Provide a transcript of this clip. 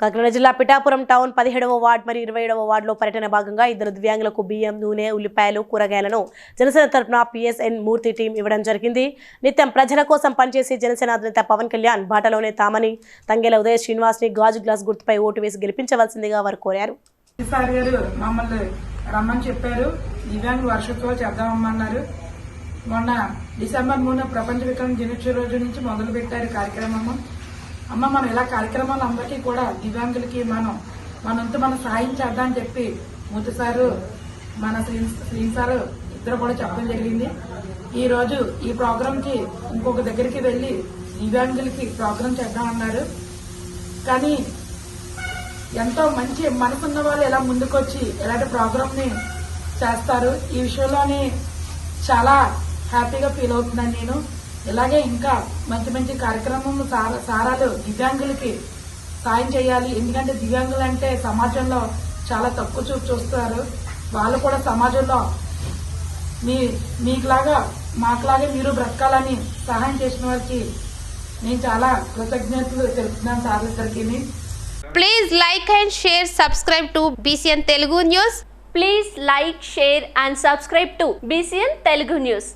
కాకినాడ జిల్లా పిఠాపురం టౌన్ పదిహేడవ వార్డ్ మరియు ఇరవై ఏడవ వార్డులో పర్యటన భాగంగా ఇద్దరు దివ్యాంగులకు బియ్యం నూనె ఉల్లిపాయలు కూరగాయలను జనసేన తరపున పిఎస్ఎన్ మూర్తి టీం ఇవ్వడం జరిగింది. నిత్యం ప్రజల కోసం పనిచేసి జనసేన అధినేత పవన్ కళ్యాణ్ బాటలోనే తామని తంగెల ఉదయ శ్రీనివాస్ని గాజు గ్లాస్ గుర్తుపై ఓటు వేసి గెలిపించవలసిందిగా వారు కోరారు. మమ్మల్ని రమ్మని చెప్పారు. దివ్యాంగ వర్షత్వం చేద్దామన్నారు మొన్న డిసెంబర్ మూడున ప్రపంచ వికలాంగ దినోత్సవ రోజు నుంచి మొదలు పెట్టారు కార్యక్రమము. అమ్మ మనం ఇలా కార్యక్రమాలు అందరికీ కూడా దివ్యాంగులకి మనం మనంతా మనం సహాయం చేద్దామని చెప్పి మూతి సారు మన శ్రీ శ్రీ సారు ఇద్దరు కూడా చెప్పడం జరిగింది. ఈ రోజు ఈ ప్రోగ్రామ్కి ఇంకొక దగ్గరికి వెళ్ళి దివ్యాంగులకి ప్రోగ్రామ్ చేద్దామన్నారు. కానీ ఎంతో మంచి మనసున్న వాళ్ళు ఎలా ముందుకొచ్చి ఇలాంటి ప్రోగ్రామ్ని చేస్తారు ఈ విషయంలోనే చాలా హ్యాపీగా ఫీల్ అవుతున్నాను నేను. ఇలాగే ఇంకా మంచి మంచి కార్యక్రమం సార- సారాలు దివ్యాంగులకి సాయం చేయాలి. ఎందుకంటే దివ్యాంగులు అంటే సమాజంలో చాలా తక్కువ చూపు చూస్తారు. వాళ్ళు కూడా సమాజంలో మీ మీకులాగా మాకులాగే మీరు బ్రతకాలని సహాయం చేసిన వారికి నేను చాలా కృతజ్ఞతలు తెలుపుతున్నాను సార్లిద్దరికి please like and share subscribe to BCN Telugu news please like share and subscribe to BCN Telugu news